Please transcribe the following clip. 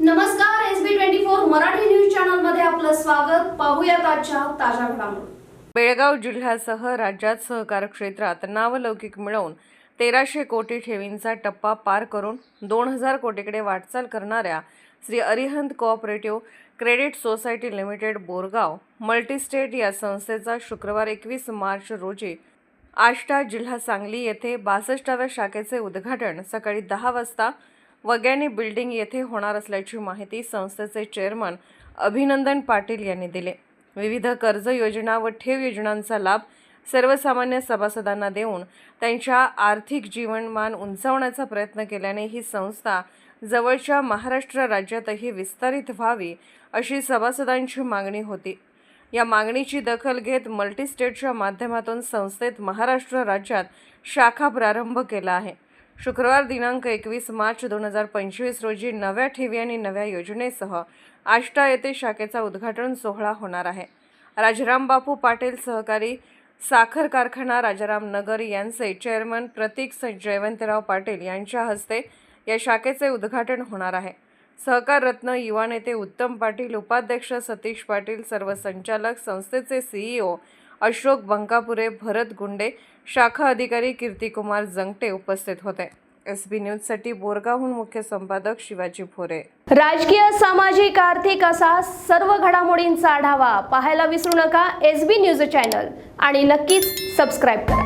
नमस्कार S B twenty four Marathi news चॅनलमध्ये आपलं स्वागत. पाहूयात आजच्या ताज्या घडामोडी. बेळगाव जिल्ह्यासह राज्यात सहकार क्षेत्रात नावलौकिक मिळवून तेराशे कोटी ठेवींचा टप्पा पार करून दोन हजार कोटीकडे वाटचाल करणाऱ्या Shri Arihant cooperative credit society limited Borgaon multistate या संस्थेचा शुक्रवार एकवीस मार्च रोजी आष्टा जिल्हा सांगली येथे बासष्टाव्या शाखेचे उद्घाटन सकाळी दहा वाजता वग्यानी बिल्डिंग येथे होणार असल्याची माहिती संस्थेचे चेअरमन अभिनंदन पाटील यांनी दिले. विविध कर्ज योजना व ठेव योजनांचा लाभ सर्वसामान्य सभासदांना देऊन त्यांच्या आर्थिक जीवनमान उंचावण्याचा प्रयत्न केल्याने ही संस्था जवळच्या महाराष्ट्र राज्यातही विस्तारित व्हावी अशी सभासदांची मागणी होती. या मागणीची दखल घेत मल्टीस्टेटच्या माध्यमातून संस्थेत महाराष्ट्र राज्यात शाखा प्रारंभ केला आहे. शुक्रवार दिनांक एकवीस मार्च दोन हजार पंचवीस रोजी नव्या ठेवी आणि नव्या योजनेसह आष्टा येथे शाखेचा उद्घाटन सोहळा होणार आहे. राजाराम बापू पाटील सहकारी साखर कारखाना राजाराम नगर यांचे चेअरमन प्रतीक जयवंतराव पाटील यांच्या हस्ते या शाखेचे उद्घाटन होणार आहे. सहकार रत्न युवा नेते उत्तम पाटील उपाध्यक्ष सतीश पाटील सर्व संचालक संस्थेचे सीईओ अशोक बंकापुरे भरत गुंडे शाखा अधिकारी कीर्तिकुमार जंगटे उपस्थित होते. एस बी न्यूजसाठी बोरगावहून मुख्य संपादक शिवाजी भोरे. राजकीय सामाजिक आर्थिक असा सर्व घडामोडींचा आढावा पाहायला विसरू नका. एस बी न्यूज चॅनल आणि नक्कीच सबस्क्राईब करा.